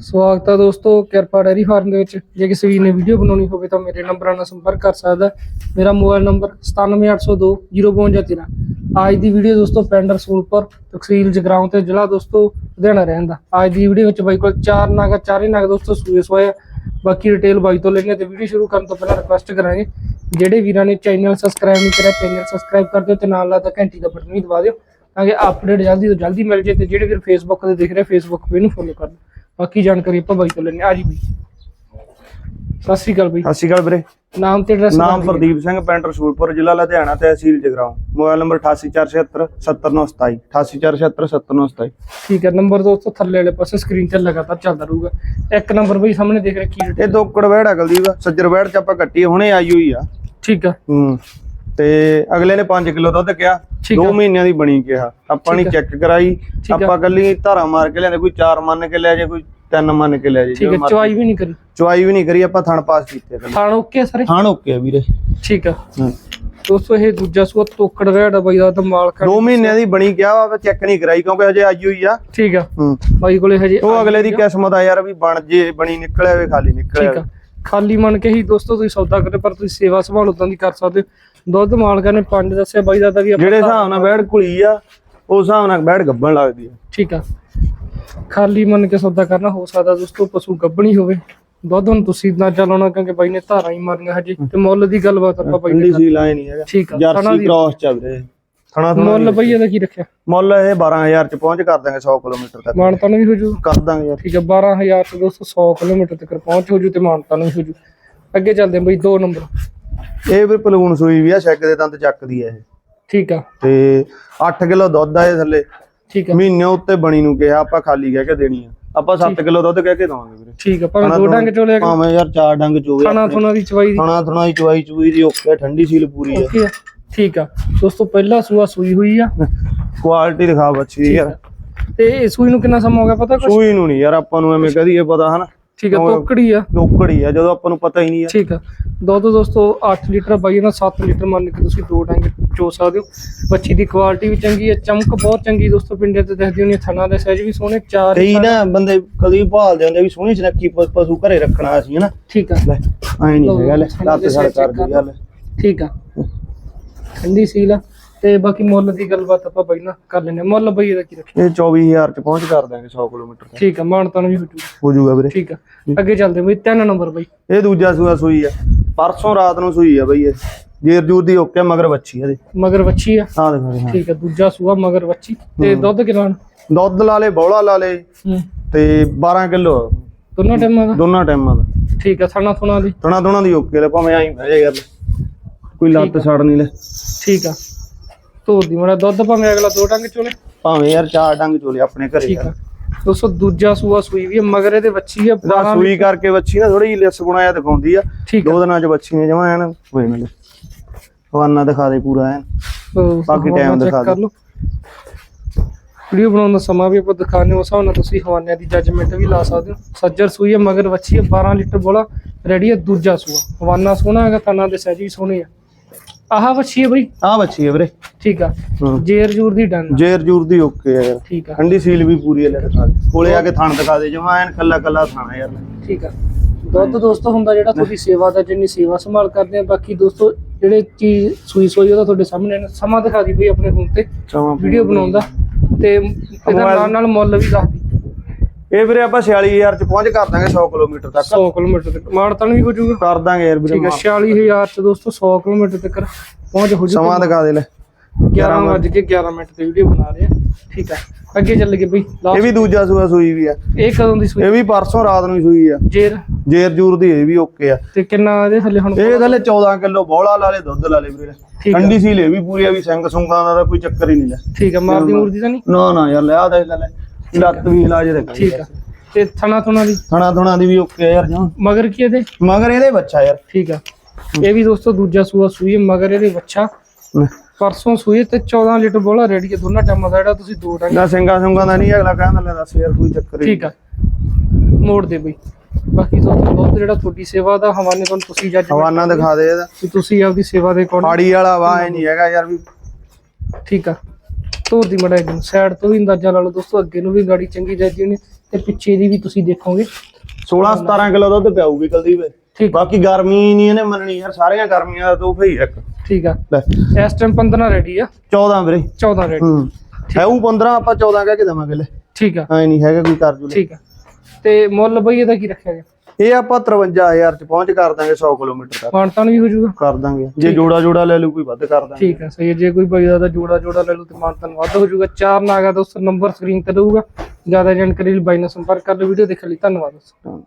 ਸਵਾਗਤ ਹੈ ਦੋਸਤੋ, ਕਿਰਪਾ ਡੈਰੀ ਫਾਰਮ ਦੇ ਵਿੱਚ। ਜੇ ਕਿਸੇ ਵੀਰ ਨੇ ਵੀਡੀਓ ਬਣਾਉਣੀ ਹੋਵੇ ਤਾਂ ਮੇਰੇ ਨੰਬਰਾਂ ਨਾਲ ਸੰਪਰਕ ਕਰ ਸਕਦਾ ਮੇਰਾ ਮੋਬਾਈਲ ਨੰਬਰ 97802 05213 ਅੱਜ ਦੀ ਵੀਡੀਓ ਦੋਸਤੋ ਪਿੰਡ ਰਸੂਲਪੁਰ ਤਹਿਸੀਲ ਜਗਰਾਉਂ ਤੇ ਜ਼ਿਲ੍ਹਾ ਦੋਸਤੋ, ਲੁਧਿਆਣਾ ਰਹਿੰਦਾ। ਅੱਜ ਦੀ ਵੀਡੀਓ ਵਿੱਚ ਬਾਈ ਕੋਲ ਚਾਰ ਨਗ, ਚਾਰੇ ਨਗ ਦੋਸਤੋ ਸੂਏ ਸੋਏ ਬਾਕੀ ਡਿਟੇਲ ਬਾਈ ਤੋਂ ਲੈਣੇ ਤੇ ਵੀਡੀਓ ਸ਼ੁਰੂ ਕਰਨ ਤੋਂ ਪਹਿਲਾਂ ਰਿਕੁਐਸਟ ਕਰਾਂਗੇ। ਜਿਹੜੇ ਵੀਰਾਂ ਨੇ ਚੈਨਲ ਸਬਸਕ੍ਰਾਈਬ ਨਹੀਂ ਕਰਿਆ ਚੈਨਲ ਸਬਸਕ੍ਰਾਈਬ ਕਰ ਦਿਓ ਤੇ ਨਾਲ ਲੱਗਦਾ ਘੰਟੀ ਦਾ ਬਟਨ ਵੀ ਦਬਾ ਦਿਓ, ਤਾਂ ਕਿ ਅਪਡੇਟ ਜਲਦੀ ਤੋਂ ਜਲਦੀ ਮਿਲ ਜੇ ਤੇ ਜਿਹੜੇ ਵੀਰ ਫੇਸਬੁੱਕ ਤੇ ਦੇਖ ਰਹੇ ਫੇਸਬੁੱਕ ਪੇਜ ਨੂੰ ਫੋਲੋ ਕਰ ਲਓ ਬਾਕੀ ਜਾਣਕਾਰੀ ਆਪਾਂ ਬਾਈ ਤੋਂ ਲੈਣੇ ਆ ਜੀ ਬਾਈ। ਸਤਿ ਸ਼੍ਰੀ ਅਕਾਲ ਬਾਈ। ਸਤਿ ਸ਼੍ਰੀ ਅਕਾਲ ਵੀਰੇ। ਨਾਮ ਤੇ ਐਡਰੈਸ ਨਾਮ ਪ੍ਰਦੀਪ ਸਿੰਘ ਪਿੰਡ ਰਸੂਲਪੁਰ ਜ਼ਿਲ੍ਹਾ ਲੁਧਿਆਣਾ ਤਹਿਸੀਲ ਜਗਰਾਉਂ। ਮੋਬਾਈਲ ਨੰਬਰ 8847 70927 8847 70927 ਠੀਕ ਹੈ ਨੰਬਰ ਦੋਸਤੋ ਥੱਲੇ ਵਾਲੇ ਪਾਸੇ ਸਕਰੀਨ ਤੇ ਲਗਾਤਾਰ ਚੱਲਦਾ ਰਹੂਗਾ। ਇੱਕ ਨੰਬਰ ਬਈ ਸਾਹਮਣੇ ਦੇਖ ਰਹੇ ਕੀ ਇਹ ਦੋਕੜ ਵਹਿੜ ਆ ਕੁਲਦੀਪ। ਸੱਜਰ ਵਹਿੜ ਚ ਆਪਾਂ ਕੱਟੀ ਹੁਣੇ ਆਈ ਹੋਈ ਆ। ਠੀਕ ਆ। ਹੂੰ। ਤੇ ਅਗਲੇ ਨੇ 5 ਕਿਲੋ ਦੁੱਧ ਕਿਹਾ। ਠੀਕ 2 ਆ। ਮਹੀਨਿਆਂ ਦੀ ਬਣੀ ਕਿਹਾ। ਆਪਾਂ ਨੇ। ਚੈੱਕ ਕਰਾਈ। ਆਪਾਂ ਕੱਲੀ ਧਾਰਾ ਮਾਰ ਕੇ ਲਿਆਂਦੇ ਕੋਈ 4 ਮੰਨ ਕੇ ਲਿਆ ਜੇ ਕੋਈ 3 ਮੰਨ ਕੇ ਲਿਆ ਜੇ ਠੀਕ ਹੈ ਚੁਆਈ ਵੀ ਨਹੀਂ ਕਰੀ। ਚੁਆਈ ਵੀ ਨਹੀਂ ਕਰੀ ਆਪਾਂ ਥਣ ਪਾਸ ਕੀਤੇ ਥਾਣ ਓਕੇ ਸਾਰੇ? ਥਣ ਓਕੇ ਆ ਵੀਰੇ। ਠੀਕ ਆ। ਹੂੰ। ਦੋਸਤੋ ਇਹ ਦੂਜਾ ਸੂਆ ਤੋਕੜ ਵੈੜ ਬਾਈ ਦਾ ਤਾਂ ਮਾਲਕ 2 ਮਹੀਨਿਆਂ ਦੀ ਬਣੀ ਕਿਹਾ ਵਾ ਚੈੱਕ ਨਹੀਂ ਕਰਾਈ ਕਿਉਂਕਿ ਹਜੇ ਆਈ ਹੋਈ ਆ। ਠੀਕ ਆ। ਹੂੰ। ਬਾਈ ਕੋਲੇ ਹਜੇ ਉਹ ਅਗਲੇ ਦੀ ਕਿਸਮਤ ਆ ਯਾਰ ਵੀ ਬਣ ਜੇ ਬਣੀ ਨਿਕਲਿਆ ਵੇ ਖਾਲੀ ਨਿਕਲਿਆ ਠੀਕ ਆ। ਖਾਲੀ ਮਨ ਕੇ ਹੀ ਦੋਸਤੋ ਤੁਸੀਂ ਸੌਦਾ ਕਰੇ ਪਰ ਤੁਸੀਂ ਸੇਵਾ ਸੰਭਾਲ ਉਦਾਂ ਦੀ ਕਰ ਸਕਦੇ ਹੋ। ਦੁੱਧ ਮਾਲਕਾਂ ਨੇ ਪੰਜ ਦੱਸਿਆ ਬਾਈ ਦਾ ਤਾਂ ਵੀ ਜਿਹੜੇ ਹਿਸਾਬ ਨਾਲ ਬੈੜ ਕੁਲੀ ਆ ਉਸ ਹਿਸਾਬ ਨਾਲ ਬੈੜ ਗੱਬਣ ਲੱਗਦੀ ਆ। ਠੀਕ ਆ। ਖਾਲੀ ਮਨ ਕੇ ਸੌਦਾ ਕਰਨਾ ਹੋ ਸਕਦਾ ਦੋਸਤੋ ਪਸ਼ੂ ਗੱਭਣੀ ਹੋਵੇ। ਦੁੱਧ ਹੁਣ ਤੁਸੀਂ ਨਾ ਚਲਾਉਣਾ ਕਿਉਂਕਿ ਬਾਈ ਨੇ ਧਾਰਾਂ ਹੀ ਮਾਰੀਆਂ ਹਜੇ ਤੇ ਮੁੱਲ ਦੀ ਗੱਲਬਾਤ ਆਪਾਂ ਬਾਈ ਨੇ ਸੀ ਲਾਏ ਨਹੀਂ ਹੈਗਾ। ਠੀਕ ਆ ਥਣਾ ਜਰਸੀ ਦੀ ਕ੍ਰਾਸ ਚੱਲ ਰਿਹਾ ਥਣਾ ਥਣਾ ਮੁੱਲ ਬਈ ਇਹਦਾ ਕੀ ਰੱਖਿਆ? ਮੁੱਲ ਇਹ 12000 ਚ ਪਹੁੰਚ ਕਰ ਦਾਂਗੇ 100 ਕਿਲੋਮੀਟਰ ਤੱਕ। ਮਾਨਤਾ ਨੂੰ ਵੀ ਹੋ ਜੂ। ਕਰ ਦਾਂਗੇ ਯਾਰ। ਠੀਕ ਆ 12000 ਤੋਂ ਦੋਸਤੋ 100 ਕਿਲੋਮੀਟਰ ਤੱਕ ਪਹੁੰਚ ਹੋ ਜੂ ਤੇ ਮਾਨਤਾ ਨੂੰ ਵੀ ਹੋ ਜੂ। ਅੱਗੇ ਚੱਲਦੇ ਹਾਂ ਬਈ ਦੋ ਨੰਬਰ। ਇਹ ਵੀ ਪਲੂਣ ਸੂਈ ਵੀ ਆ ਛੱਗ ਦੇ ਦੰਦ ਚੱਕਦੀ ਆ ਇਹ। ਠੀਕ ਆ। ਤੇ 8 ਕਿਲੋ ਦੁੱਧ ਆ ਇਹ ਥੱਲੇ। ਠੀਕ ਆ। ਮਹੀਨੇ ਉੱਤੇ ਬਣੀ ਨੂੰ ਕਿਹਾ ਆਪਾਂ ਖਾਲੀ ਕਹਿ ਕੇ ਦੇਣੀ ਆ। ਆਪਾਂ 7 ਕਿਲੋ ਦੁੱਧ ਕਹਿ ਕੇ ਦਵਾਂਗੇ ਵੀਰੇ। ਠੀਕ ਆ ਭਾਵੇਂ ਦੋ ਡੰਗ ਚੋਲੇ ਭਾਵੇਂ ਯਾਰ ਚਾਰ ਡੰਗ ਚੋਵੇ ਖਾਣਾ ਥੁਣਾ ਦੀ ਚਵਾਈ ਦੀ। ਖਾਣਾ ਥਣਾ ਦੀ ਚੁਆਈ ਚੂਈ ਦੀ ਓਕੇ ਠੰਡੀ ਸੀਲ ਪੂਰੀ ਆ। ਓਕੇ ਆ। ਠੀਕ ਆ। ਦੋਸਤੋ ਪਹਿਲਾ ਸੂਆ ਸੂਈ ਹੋਈ ਆ। ਕੁਆਲਿਟੀ ਦਿਖਾ ਬੱਚੀ ਯਾਰ। ਤੇ ਸੂਈ ਨੂੰ ਕਿੰਨਾ ਸਮਾਂ ਹੋ ਗਿਆ ਪਤਾ ਕੁਛ? ਸੂਈ ਨੂੰ ਨਹੀਂ ਯਾਰ ਆਪਾਂ ਨੂੰ ਐਵੇਂ ਕਹਦੀਏ ਪਤਾ ਹਨਾ? ਠੀਕ ਆ ਤੋਕੜੀ ਆ। ਲੋਕੜੀ ਆ ਜਦੋਂ ਆਪਾਂ ਨੂੰ ਪਤਾ ਹੀ ਨਹੀਂ ਆ। ਠੀਕ ਆ। ਦੁੱਧ ਦੋਸਤੋ 8 ਲੀਟਰ ਬਾਈ ਨਾਲ 7 ਲੀਟਰ ਮੰਨ ਕੇ ਤੁਸੀਂ ਦੋ ਡੰਗ ਚੋ ਸਕਦੇ ਹੋ। ਬੱਚੀ ਦੀ ਕੁਆਲਿਟੀ ਵੀ ਚੰਗੀ ਹੈ ਚਮਕ ਬਹੁਤ ਚੰਗੀ ਦੋਸਤੋ ਪਿੰਡੇ ਤੇ ਦੇਖਦੀ ਹੋਣੀ ਥਣਾ ਦੇ ਸਾਈਜ਼ ਵੀ ਸੋਹਣੇ ਚਾਰ ਕਈ ਨਾ ਬੰਦੇ ਕਦੀ ਭਾਲਦੇ ਹੁੰਦੇ ਵੀ ਸੋਹਣੀ ਪ- ਪਸ਼ੂ ਘਰੇ ਰੱਖਣਾ ਸੀ ਹਨਾ? ਠੀਕ ਆ। ਲੈ ਐ ਨਹੀਂ ਹੈਗਾ ਲੈ ਲੱਤ ਸੜ ਕਰਦੀ ਗੱਲ ਠੀਕ ਆ। ਠੰਡੀ ਸੀਲ ਆ। ਤੇ ਬਾਕੀ ਮੁੱਲ ਦੀ ਗੱਲਬਾਤ ਆਪਾਂ ਬਾਈ ਕਰ ਹਾਂ। ਮੁੱਲ ਬਈ ਇਹਦਾ ਕੀ ਰੱਖਿਆ? ਇਹ 24000 ਚ ਪਹੁੰਚ ਕਰ ਦਾਂਗੇ 100 ਕਿਲੋਮੀਟਰ ਤੱਕ। ਠੀਕ ਆ ਮਾਨਤਾ ਨੂੰ ਵੀ ਹੋ ਜੂ ਹੋ ਜਾਊਗਾ ਵੀਰੇ। ਠੀਕ ਆ। ਅੱਗੇ ਚੱਲਦੇ ਬਈ ਤਿੰਨ ਨੰਬਰ ਬਈ। ਇਹ ਦੂਜਾ ਸੂਆ ਸੂਈ ਆ। ਪਰਸੋਂ ਰਾਤ ਨੂੰ ਸੂਈ ਆ ਬਈ ਇਹ। ਜੇਰ ਜੂਰ ਦੀ ਓਕੇ ਮਗਰ ਬੱਚੀ ਆ ਇਹਦੇ। ਮਗਰ ਵੱਛੀ ਆ। ਆ ਦੇਖੋ ਹਾਂ। ਠੀਕ ਆ ਦੂਜਾ ਸੂਆ ਮਗਰ ਵੱਛੀ। ਤੇ ਦੁੱਧ ਕਿੰਨਾ ਦੁੱਧ ਲਾ ਲੇ ਬੌਲਾ ਲਾ ਲੇ। ਹੂੰ। ਤੇ 12 ਕਿਲੋ ਦੋਨੋਂ ਟਾਈਮਾਂ ਦਾ? ਦੋਨਾਂ ਟਾਈਮਾਂ ਦਾ। ਠੀਕ ਆ ਥਣਾ ਥੁਣਾ ਦੀ। ਥਣਾ ਦੋਨਾਂ ਦੀ ਓਕੇ ਲੈ ਭਾਵੇਂ ਆਈ ਬਹਿ ਜਾ ਯਾਰ ਕੋਈ ਲੱਤ ਸੜ ਨਹੀਂ ਲੈ। ਠੀਕ ਆ। ਧੋਰ ਦੀ ਮੜਾ ਦੁੱਧ ਭਾਵੇਂ ਅਗਲਾ ਦੋ ਡੰਗ ਚੋਲੇ। ਭਾਵੇਂ ਯਾਰ ਚਾਰ ਡੰਗ ਚੋਲੇ ਆਪਣੇ ਘਰੇ ਠੀਕ ਆ। ਦੋਸਤੋ ਦੂਜਾ ਸੂਆ ਸੂਈ ਵੀ ਆ, ਮਗਰ ਇਹਦੇ ਵੱਛੀ ਆ 12 ਸੂਈ ਕਰਕੇ ਬੱਚੀ ਨਾ ਥੋੜੀ ਜਿਹੀ ਲਿਸ ਜਿਹਾ ਦਿਖਾਉਂਦੀ ਆ। ਆ। ਦੋ ਦਿਨਾਂ ਚ ਬੱਚੀ ਨੇ ਜਮਾ ਐਨ ਹੋਏ ਨਾਲ ਹਵਾਨਾ ਦਿਖਾ ਦੇ ਪੂਰਾ ਐਨ। ਬਾਕੀ ਹਵਾਨਾ check ਦਿਖਾ। ਲਓ। ਵੀਡੀਓ ਬਣਾਉਣ ਦਾ ਸਮਾਂ ਵੀ ਆਪਾਂ ਦਿਖਾਣੇ ਉਸ ਹਿਸਾਬ ਨਾਲ ਤੁਸੀਂ ਹਵਾਨਿਆਂ ਦੀ ਜੱਜਮੈਂਟ ਵੀ ਲਾ ਸਕਦੇ ਹੋ। ਸੱਜਰ ਸੂਈ ਹੈ ਮਗਰ ਵੱਛੀ ਹੈ 12 ਲੀਟਰ ਬੋਲਾ ਰੈਡੀ ਹੈ ਦੂਜਾ ਸੂਆ। ਹਵਾਨਾ ਸੋਹਣਾ ਹੈਗਾ ਥਣਾ ਦੇ ਸਹਿਜ ਵੀ ਸੋਹਣੇ ਆ। ਆਹ ਵੱਛੀ ਹੈ ਬਈ? ਆ ਬੱਚੀ ਹੈ ਵੀਰੇ। ਠੀਕ ਆ। ਹੂੰ। ਜੇਰ ਜੂਰ ਦੀ ਡੰਗ ਜੇਰ ਜੂਰ ਦੀ ਓਕੇ ਆ ਯਾਰ। ਠੀਕ ਆ। ਠੰਡੀ ਸੀਲ ਵੀ ਪੂਰੀ ਹੈ ਲੈ ਦਿਖਾ ਦੇ। ਕੋਲੇ ਆ ਕੇ ਥਣ ਦਿਖਾ ਦੇ ਜਮਾ ਐਨ ਕੱਲਾ ਕੱਲਾ ਥਾਣਾ ਯਾਰ। ਠੀਕ ਆ। ਦੁੱਧ ਦੋਸਤੋ ਹੁੰਦਾ ਜਿਹੜਾ ਤੁਹਾਡੀ ਸੇਵਾ ਦਾ ਜਿੰਨੀ ਸੇਵਾ ਸੰਭਾਲ ਕਰਦੇ ਆ ਬਾਕੀ ਦੋਸਤੋ ਜਿਹੜੇ ਚੀਜ਼ ਸੂਈ ਸੋਈ ਉਹਦਾ ਤੁਹਾਡੇ ਸਾਹਮਣੇ ਨੇ। ਸਮਾਂ ਦਿਖਾ ਦੀ ਬਈ ਆਪਣੇ ਫੋਨ ਤੇ। ਵੀਡੀਓ ਬਣਾਉਂਦਾ ਤੇ ਇਹਦਾ ਨਾਲ ਨਾਲ ਮੁੱਲ ਵੀ ਦੱਸ ਇਹ ਵੀਰੇ ਆਪਾਂ 46000 ਚ ਪਹੁੰਚ ਕਰ ਦਾਂਗੇ 100 ਕਿਲੋਮੀਟਰ ਤੱਕ। 100 ਕਿਲੋਮੀਟਰ ਤੱਕ। ਮਾਰਤਨ ਵੀ ਹੋ ਜਾਊਗਾ ਕਰ ਦਾਂਗੇ ਯਾਰ ਵੀਰੇ ਠੀਕ ਹੈ 46000 ਚ ਦੋਸਤੋ 100 ਕਿਲੋਮੀਟਰ ਤੱਕ ਪਹੁੰਚ ਹੋ ਜਾਊਗਾ ਸਮਾਂ ਦਿਖਾ ਦੇ ਲੈ। 11 ਵਜ ਕੇ 11 ਮਿੰਟ ਤੇ ਵੀਡੀਓ ਬਣਾ ਰਹੇ ਆ। ਠੀਕ ਹੈ ਅੱਗੇ ਚੱਲ ਗਏ ਬਈ ਇਹ ਵੀ ਦੂਜਾ ਸੂਆ ਸੂਈ ਵੀ ਆ। ਇਹ ਕਦੋਂ ਦੀ ਸੂਈ? ਇਹ ਵੀ ਪਰਸੋਂ ਰਾਤ ਨੂੰ ਸੂਈ ਆ। ਜੇਰ। ਜੇਰ ਜੂਰ ਦੀ ਇਹ ਵੀ ਓਕੇ ਆ। ਤੇ ਕਿੰਨਾ ਇਹਦੇ ਥੱਲੇ ਹੁਣ? ਇਹ ਥੱਲੇ 14 ਕਿਲੋ ਬੋਲਾ ਲਾ ਲੇ ਦੁੱਧ ਲਾ ਲੇ ਵੀਰੇ। ਆ। ਠੰਡੀ ਸੀਲ ਇਹ ਵੀ ਪੂਰੀ ਆ ਵੀ ਸਿੰਘ ਸੁੰਗਾਂ ਦਾ ਕੋਈ ਚੱਕਰ ਹੀ ਨਹੀਂ ਲੈ। ਠੀਕ ਹੈ ਮਾਰਦੀ ਮੂਰਦੀ ਤਾਂ ਨਹੀਂ? ਨਾ ਨਾ ਯਾਰ ਲਿਆ ਦੇ ਲੈ ਲੈ। ਲੱਤ ਵੀ ਇਲਾਜ ਦੇ ਠੀਕ ਆ। ਤੇ ਥਣਾ ਥੁਣਾ ਦੀ? ਥਣਾ ਥਣਾ ਦੀ ਵੀ ਓਕੇ ਆ ਯਾਰ ਜਮਾਂ। ਮਗਰ ਕੀ ਇਹਦੇ? ਮਗਰ ਇਹਦੇ ਬੱਚਾ ਯਾਰ। ਠੀਕ ਆ। ਇਹ ਵੀ ਦੋਸਤੋ ਦੂਜਾ ਸੂਆ ਸੂਈ ਹੈ, ਮਗਰ ਇਹਦੇ ਬੱਚਾ। ਪਰਸੋਂ ਸੂਈ ਤੇ 14 ਲੀਟਰ ਬੋਲਾ ਰੈਡੀ ਹੈ ਦੋਨਾਂ ਟਾਈਮਾਂ ਦਾ ਜਿਹੜਾ ਤੁਸੀਂ ਦੋ ਟਾਈਮ ਨਾ ਸਿੰਘਾਂ ਸੁੰਗਾਂ ਦਾ ਨਹੀਂ ਅਗਲਾ ਕਹਿੰਦਾ ਲੈ ਦੱਸ ਯਾਰ ਕੋਈ ਚੱਕਰ ਹੀ ਠੀਕ ਆ। ਮੋੜ ਦੇ ਬਈ। ਬਾਕੀ ਦੋਸਤੋ ਦੁੱਧ ਜਿਹੜਾ ਤੁਹਾਡੀ ਸੇਵਾ ਦਾ ਹਵਾਨੇ ਤੋਂ ਤੁਸੀਂ ਜੱਜ ਹਵਾਨਾ ਦਿਖਾ ਦੇ ਇਹਦਾ। ਤੁਸੀਂ ਆਪਦੀ ਸੇਵਾ ਦੇ ਕੋਲ ਫਾੜੀ ਵਾਲਾ ਵਾਹ ਇਹ ਨਹੀਂ ਹੈਗਾ ਯਾਰ ਵੀ। ਠੀਕ ਆ। ਧੋਰ ਦੀ ਮੜਾ ਸਾਈਡ ਤੋਂ ਵੀ ਅੰਦਾਜ਼ਾ ਲਾ ਲਓ ਦੋਸਤੋ ਅੱਗੇ ਨੂੰ ਵੀ ਗਾੜੀ ਚੰਗੀ ਜਾਂਦੀ ਨੇ ਤੇ ਪਿੱਛੇ ਦੀ ਵੀ ਤੁਸੀਂ ਦੇਖੋਗੇ। 16 17 ਕਿਲੋ ਦੁੱਧ ਪਿਆਊਗੀ ਕੁਲਦੀਪ। ਠੀਕ। ਬਾਕੀ ਗਰਮੀ ਨਹੀਂ ਇਹਨੇ ਮੰਨਣੀ ਯਾਰ ਸਾਰੀਆਂ ਗਰਮੀਆਂ ਦਾ ਤੋਹਫਾ ਹੀ ਇੱਕ। ਠੀਕ ਆ। ਲੈ। ਇਸ ਟਾਈਮ 15 ਰੈਡੀ ਆ। 14 ਵੀਰੇ। 14 ਰੈਡੀ ਹੂੰ। ਹੈ ਉਹ 15 ਆਪਾਂ 14 ਕਹਿ ਕੇ ਦੇਵਾਂਗੇ ਲੈ। ਠੀਕ ਆ। ਐ ਨਹੀਂ ਹੈਗਾ ਕੋਈ ਕਰ ਜੂ ਠੀਕ ਆ। ਤੇ ਮੁੱਲ ਬਈ ਇਹਦਾ ਕੀ ਰੱਖਿਆ ਗਿਆ? ਇਹ ਆਪਾਂ 53000 ਚ ਪਹੁੰਚ ਕਰ ਦਾਂਗੇ 100 ਕਿਲੋਮੀਟਰ ਤੱਕ। ਮਾਨਤਾਨ ਵੀ ਹੋ ਜਾਊਗਾ ਕਰ ਦਾਂਗੇ। ਜੇ ਜੋੜਾ ਜੋੜਾ ਲੈ ਲੂ ਕੋਈ ਵੱਧ ਕਰ ਦਾਂਗੇ। ਠੀਕ ਆ ਸਹੀ ਹੈ। ਜੇ ਕੋਈ ਬਾਈ ਦਾ ਜੋੜਾ ਜੋੜਾ ਲੈ ਲਓ ਤੇ ਮਾਨਤਾਨ ਵੱਧ ਹੋ ਜਾਊਗਾ ਚਾਰ ਨਾਗਾ ਦੋਸਤੋ ਨੰਬਰ ਸਕਰੀਨ ਤੇ ਰਹੂਗਾ। ਜ਼ਿਆਦਾ ਜਾਣਕਾਰੀ ਲਈ ਬਾਈ ਨਾਲ ਸੰਪਰਕ ਕਰ ਲਓ। ਵੀਡੀਓ ਦੇਖਣ ਲਈ ਧੰਨਵਾਦ ਹਾਂ।